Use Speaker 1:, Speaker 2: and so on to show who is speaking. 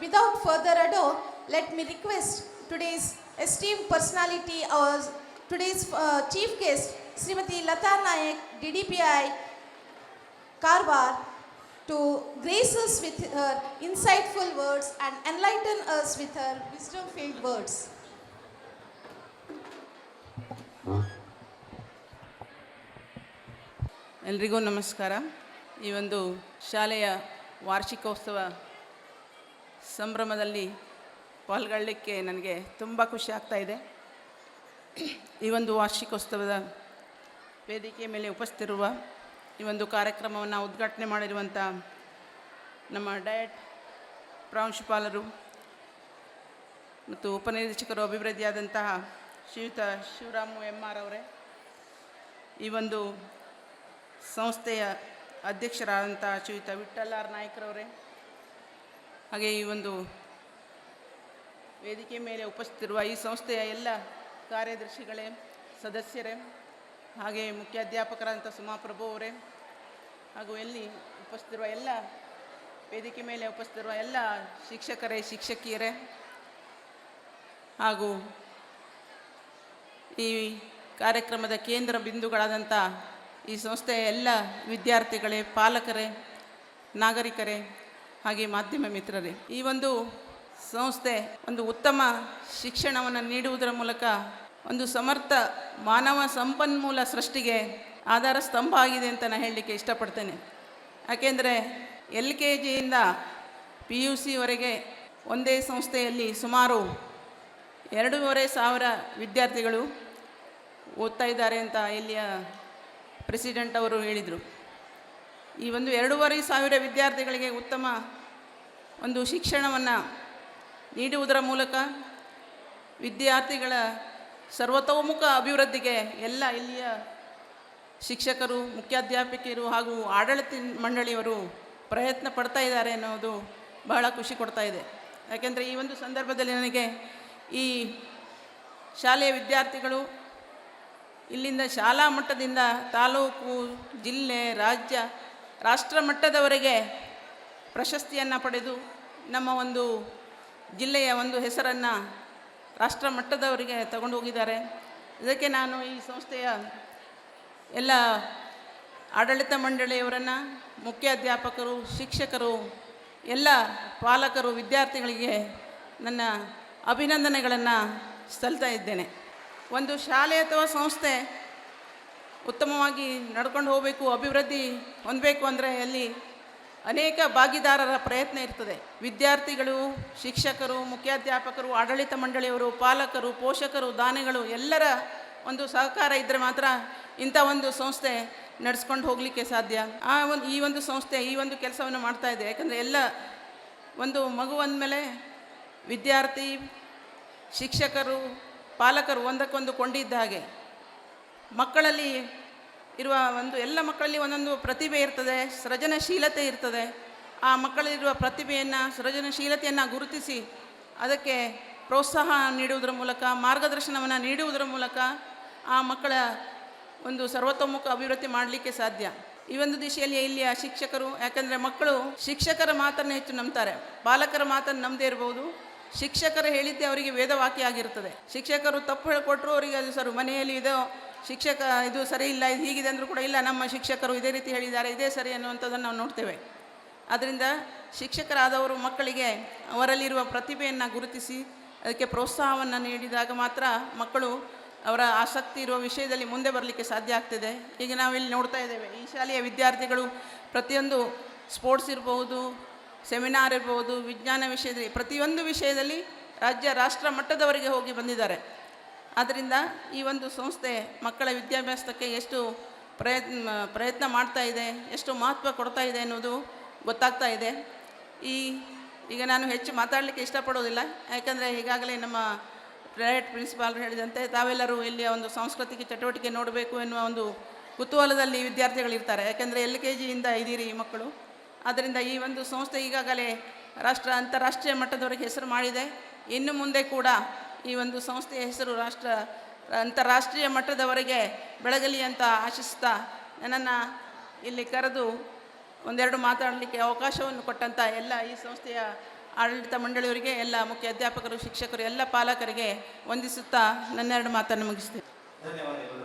Speaker 1: without further ado, let me request today's esteemed personality, our today's uh, chief guest, Srimati Lata Nayak, DDPI, Karwar, to grace us with her insightful words and enlighten us with her wisdom-filled words.
Speaker 2: ಎಲ್ರಿಗೂ ನಮಸ್ಕಾರ ಈ ಒಂದು ಶಾಲೆಯ ವಾರ್ಷಿಕೋತ್ಸವ ಸಂಭ್ರಮದಲ್ಲಿ ಪಾಲ್ಗೊಳ್ಳಲಿಕ್ಕೆ ನನಗೆ ತುಂಬ ಖುಷಿ ಆಗ್ತಾ ಇದೆ. ಈ ಒಂದು ವಾರ್ಷಿಕೋತ್ಸವದ ವೇದಿಕೆ ಮೇಲೆ ಉಪಸ್ಥಿರುವ ಈ ಒಂದು ಕಾರ್ಯಕ್ರಮವನ್ನು ಉದ್ಘಾಟನೆ ಮಾಡಿರುವಂಥ ನಮ್ಮ ಡಯಟ್ ಪ್ರಾಂಶುಪಾಲರು ಮತ್ತು ಉಪನಿರ್ದೇಶಕರು ಅಭಿವೃದ್ಧಿಯಾದಂತಹ ಶ್ರೀಯುತ ಶಿವರಾಮು ಎಂ ಆರ್ ಅವರೇ, ಈ ಒಂದು ಸಂಸ್ಥೆಯ ಅಧ್ಯಕ್ಷರಾದಂತಹ ಶ್ರೀಯುತ ವಿಠಲ್ ಆರ್ ನಾಯ್ಕರವರೇ ಹಾಗೆ ಈ ಒಂದು ವೇದಿಕೆ ಮೇಲೆ ಉಪಸ್ಥಿತಿರುವ ಈ ಸಂಸ್ಥೆಯ ಎಲ್ಲ ಕಾರ್ಯದರ್ಶಿಗಳೇ, ಸದಸ್ಯರೇ, ಹಾಗೆ ಮುಖ್ಯಾಧ್ಯಾಪಕರಾದಂಥ ಸುಮಾಪ್ರಭು ಅವರೇ, ಹಾಗೂ ಎಲ್ಲಿ ಉಪಸ್ಥಿತಿರುವ ಎಲ್ಲ, ವೇದಿಕೆ ಮೇಲೆ ಉಪಸ್ಥಿತಿರುವ ಎಲ್ಲ ಶಿಕ್ಷಕರೇ, ಶಿಕ್ಷಕಿಯರೇ, ಹಾಗೂ ಈ ಕಾರ್ಯಕ್ರಮದ ಕೇಂದ್ರ ಬಿಂದುಗಳಾದಂಥ ಈ ಸಂಸ್ಥೆಯ ಎಲ್ಲ ವಿದ್ಯಾರ್ಥಿಗಳೇ, ಪಾಲಕರೇ, ನಾಗರಿಕರೇ ಹಾಗೆ ಮಾಧ್ಯಮ ಮಿತ್ರರೇ, ಈ ಒಂದು ಸಂಸ್ಥೆ ಒಂದು ಉತ್ತಮ ಶಿಕ್ಷಣವನ್ನು ನೀಡುವುದರ ಮೂಲಕ ಒಂದು ಸಮರ್ಥ ಮಾನವ ಸಂಪನ್ಮೂಲ ಸೃಷ್ಟಿಗೆ ಆಧಾರ ಸ್ತಂಭ ಆಗಿದೆ ಅಂತ ನಾನು ಹೇಳಲಿಕ್ಕೆ ಇಷ್ಟಪಡ್ತೇನೆ. ಯಾಕೆಂದರೆ ಎಲ್ ಕೆ ಜಿಯಿಂದ ಪಿ ಯು ಸಿವರೆಗೆ ಒಂದೇ ಸಂಸ್ಥೆಯಲ್ಲಿ ಸುಮಾರು ಎರಡೂವರೆ ಸಾವಿರ ವಿದ್ಯಾರ್ಥಿಗಳು ಓದ್ತಾ ಇದ್ದಾರೆ ಅಂತ ಇಲ್ಲಿಯ ಪ್ರೆಸಿಡೆಂಟ್ ಅವರು ಹೇಳಿದರು. ಈ ಒಂದು ಎರಡೂವರೆ ಸಾವಿರ ವಿದ್ಯಾರ್ಥಿಗಳಿಗೆ ಉತ್ತಮ ಒಂದು ಶಿಕ್ಷಣವನ್ನು ನೀಡುವುದರ ಮೂಲಕ ವಿದ್ಯಾರ್ಥಿಗಳ ಸರ್ವತೋಮುಖ ಅಭಿವೃದ್ಧಿಗೆ ಎಲ್ಲ ಇಲ್ಲಿಯ ಶಿಕ್ಷಕರು ಮುಖ್ಯಾಧ್ಯಾಪಕಿಯರು ಹಾಗೂ ಆಡಳಿತ ಮಂಡಳಿಯವರು ಪ್ರಯತ್ನ ಪಡ್ತಾ ಇದ್ದಾರೆ ಅನ್ನೋದು ಬಹಳ ಖುಷಿ ಕೊಡ್ತಾ ಇದೆ. ಯಾಕೆಂದರೆ ಈ ಒಂದು ಸಂದರ್ಭದಲ್ಲಿ ನನಗೆ ಈ ಶಾಲೆಯ ವಿದ್ಯಾರ್ಥಿಗಳು ಇಲ್ಲಿಂದ ಶಾಲಾ ಮಟ್ಟದಿಂದ ತಾಲೂಕು, ಜಿಲ್ಲೆ, ರಾಜ್ಯ ರಾಷ್ಟ್ರ ಮಟ್ಟದವರೆಗೆ ಪ್ರಶಸ್ತಿಯನ್ನು ಪಡೆದು ನಮ್ಮ ಒಂದು ಜಿಲ್ಲೆಯ ಒಂದು ಹೆಸರನ್ನು ರಾಷ್ಟ್ರ ಮಟ್ಟದವರಿಗೆ ತಗೊಂಡು ಹೋಗಿದ್ದಾರೆ ಇದಕ್ಕೆ ನಾನು ಈ ಸಂಸ್ಥೆಯ ಎಲ್ಲ ಆಡಳಿತ ಮಂಡಳಿಯವರನ್ನು, ಮುಖ್ಯಾಧ್ಯಾಪಕರು, ಶಿಕ್ಷಕರು, ಎಲ್ಲ ಪಾಲಕರು, ವಿದ್ಯಾರ್ಥಿಗಳಿಗೆ ನನ್ನ ಅಭಿನಂದನೆಗಳನ್ನು ಸಲ್ತಾ ಇದ್ದೇನೆ. ಒಂದು ಶಾಲೆ ಅಥವಾ ಸಂಸ್ಥೆ ಉತ್ತಮವಾಗಿ ನಡ್ಕೊಂಡು ಹೋಗಬೇಕು, ಅಭಿವೃದ್ಧಿ ಹೊಂದಬೇಕು ಅಂದರೆ ಅಲ್ಲಿ ಅನೇಕ ಭಾಗಿದಾರರ ಪ್ರಯತ್ನ ಇರ್ತದೆ. ವಿದ್ಯಾರ್ಥಿಗಳು, ಶಿಕ್ಷಕರು, ಮುಖ್ಯಾಧ್ಯಾಪಕರು, ಆಡಳಿತ ಮಂಡಳಿಯವರು, ಪಾಲಕರು, ಪೋಷಕರು, ದಾನಿಗಳು ಎಲ್ಲರ ಒಂದು ಸಹಕಾರ ಇದ್ದರೆ ಮಾತ್ರ ಇಂಥ ಒಂದು ಸಂಸ್ಥೆ ನಡೆಸ್ಕೊಂಡು ಹೋಗಲಿಕ್ಕೆ ಸಾಧ್ಯ. ಆ ಒಂದು, ಈ ಒಂದು ಸಂಸ್ಥೆ, ಈ ಒಂದು ಕೆಲಸವನ್ನು ಮಾಡ್ತಾ ಇದೆ. ಯಾಕಂದರೆ ಎಲ್ಲ ಒಂದು ಮಗು ಅಂದಮೇಲೆ ವಿದ್ಯಾರ್ಥಿ, ಶಿಕ್ಷಕರು, ಪಾಲಕರು ಒಂದಕ್ಕೊಂದು ಕೊಂಡಿದ್ದ ಹಾಗೆ ಮಕ್ಕಳಲ್ಲಿ ಇರುವ ಒಂದು, ಎಲ್ಲ ಮಕ್ಕಳಲ್ಲಿ ಒಂದೊಂದು ಪ್ರತಿಭೆ ಇರ್ತದೆ, ಸೃಜನಶೀಲತೆ ಇರ್ತದೆ. ಆ ಮಕ್ಕಳಲ್ಲಿರುವ ಪ್ರತಿಭೆಯನ್ನು, ಸೃಜನಶೀಲತೆಯನ್ನು ಗುರುತಿಸಿ ಅದಕ್ಕೆ ಪ್ರೋತ್ಸಾಹ ನೀಡುವುದರ ಮೂಲಕ, ಮಾರ್ಗದರ್ಶನವನ್ನು ನೀಡುವುದರ ಮೂಲಕ ಆ ಮಕ್ಕಳ ಒಂದು ಸರ್ವತೋಮುಖ ಅಭಿವೃದ್ಧಿ ಮಾಡಲಿಕ್ಕೆ ಸಾಧ್ಯ. ಈ ಒಂದು ದಿಶೆಯಲ್ಲಿ ಇಲ್ಲಿಯ ಶಿಕ್ಷಕರು, ಯಾಕಂದರೆ ಮಕ್ಕಳು ಶಿಕ್ಷಕರ ಮಾತನ್ನು ಹೆಚ್ಚು ನಂಬ್ತಾರೆ. ಬಾಲಕರ ಮಾತನ್ನು ನಂಬದೇ ಇರ್ಬೋದು. ಶಿಕ್ಷಕರು ಹೇಳಿದ್ದೆ ಅವರಿಗೆ ವೇದವಾಕ್ಯ ಆಗಿರ್ತದೆ. ಶಿಕ್ಷಕರು ತಪ್ಪು ಹೇಳಿಕೊಟ್ರು ಅವರಿಗೆ ಅದು ಸರ್ ಮನೆಯಲ್ಲಿ ಇದೋ ಶಿಕ್ಷಕ, ಇದು ಸರಿ ಇಲ್ಲ, ಇದು ಹೀಗಿದೆ ಅಂದರೂ ಕೂಡ ಇಲ್ಲ, ನಮ್ಮ ಶಿಕ್ಷಕರು ಇದೇ ರೀತಿ ಹೇಳಿದ್ದಾರೆ, ಇದೇ ಸರಿ ಅನ್ನುವಂಥದ್ದನ್ನು ನಾವು ನೋಡ್ತೇವೆ. ಆದ್ದರಿಂದ ಶಿಕ್ಷಕರಾದವರು ಮಕ್ಕಳಿಗೆ ಅವರಲ್ಲಿರುವ ಪ್ರತಿಭೆಯನ್ನು ಗುರುತಿಸಿ, ಅದಕ್ಕೆ ಪ್ರೋತ್ಸಾಹವನ್ನು ನೀಡಿದಾಗ ಮಾತ್ರ ಮಕ್ಕಳು ಅವರ ಆಸಕ್ತಿ ಇರುವ ವಿಷಯದಲ್ಲಿ ಮುಂದೆ ಬರಲಿಕ್ಕೆ ಸಾಧ್ಯ ಆಗ್ತದೆ. ಈಗ ನಾವಿಲ್ಲಿ ನೋಡ್ತಾ ಇದ್ದೇವೆ, ಈ ಶಾಲೆಯ ವಿದ್ಯಾರ್ಥಿಗಳು ಪ್ರತಿಯೊಂದು ಸ್ಪೋರ್ಟ್ಸ್ ಇರ್ಬೋದು, ಸೆಮಿನಾರ್ ಇರ್ಬೋದು, ವಿಜ್ಞಾನ ವಿಷಯದಲ್ಲಿ, ಪ್ರತಿಯೊಂದು ವಿಷಯದಲ್ಲಿ ರಾಜ್ಯ, ರಾಷ್ಟ್ರ ಮಟ್ಟದವರೆಗೆ ಹೋಗಿ ಬಂದಿದ್ದಾರೆ. ಆದ್ದರಿಂದ ಈ ಒಂದು ಸಂಸ್ಥೆ ಮಕ್ಕಳ ವಿದ್ಯಾಭ್ಯಾಸಕ್ಕೆ ಎಷ್ಟು ಪ್ರಯತ್ನ ಪ್ರಯತ್ನ ಮಾಡ್ತಾ ಇದೆ, ಎಷ್ಟು ಮಹತ್ವ ಕೊಡ್ತಾ ಇದೆ ಅನ್ನೋದು ಗೊತ್ತಾಗ್ತಾ ಇದೆ. ಈ, ಈಗ ನಾನು ಹೆಚ್ಚು ಮಾತಾಡಲಿಕ್ಕೆ ಇಷ್ಟಪಡೋದಿಲ್ಲ, ಯಾಕಂದರೆ ಈಗಾಗಲೇ ನಮ್ಮ ಪ್ರೈವೇಟ್ ಪ್ರಿನ್ಸಿಪಾಲ್ ಹೇಳಿದಂತೆ ತಾವೆಲ್ಲರೂ ಇಲ್ಲಿಯ ಒಂದು ಸಾಂಸ್ಕೃತಿಕ ಚಟುವಟಿಕೆ ನೋಡಬೇಕು ಎನ್ನುವ ಒಂದು ಕುತೂಹಲದಲ್ಲಿ ವಿದ್ಯಾರ್ಥಿಗಳಿರ್ತಾರೆ ಯಾಕೆಂದರೆ ಎಲ್ ಕೆ ಜಿಯಿಂದ ಇದ್ದೀರಿ ಈ ಮಕ್ಕಳು. ಆದ್ದರಿಂದ ಈ ಒಂದು ಸಂಸ್ಥೆ ಈಗಾಗಲೇ ರಾಷ್ಟ್ರ, ಅಂತಾರಾಷ್ಟ್ರೀಯ ಮಟ್ಟದವರೆಗೆ ಹೆಸರು ಮಾಡಿದೆ. ಇನ್ನು ಮುಂದೆ ಕೂಡ ಈ ಒಂದು ಸಂಸ್ಥೆಯ ಹೆಸರು ರಾಷ್ಟ್ರ, ಅಂತಾರಾಷ್ಟ್ರೀಯ ಮಟ್ಟದವರೆಗೆ ಬೆಳಗಲಿ ಅಂತ ಆಶಿಸ್ತಾ ನನ್ನನ್ನು ಇಲ್ಲಿ ಕರೆದು ಒಂದೆರಡು ಮಾತಾಡಲಿಕ್ಕೆ ಅವಕಾಶವನ್ನು ಕೊಟ್ಟಂಥ ಎಲ್ಲ ಈ ಸಂಸ್ಥೆಯ ಆಡಳಿತ ಮಂಡಳಿಯವರಿಗೆ, ಎಲ್ಲ ಮುಖ್ಯ ಅಧ್ಯಾಪಕರು, ಶಿಕ್ಷಕರು, ಎಲ್ಲ ಪಾಲಕರಿಗೆ ವಂದಿಸುತ್ತಾ ನನ್ನೆರಡು ಮಾತನ್ನು ಮುಗಿಸ್ತೇನೆ.
Speaker 3: ಧನ್ಯವಾದಗಳು.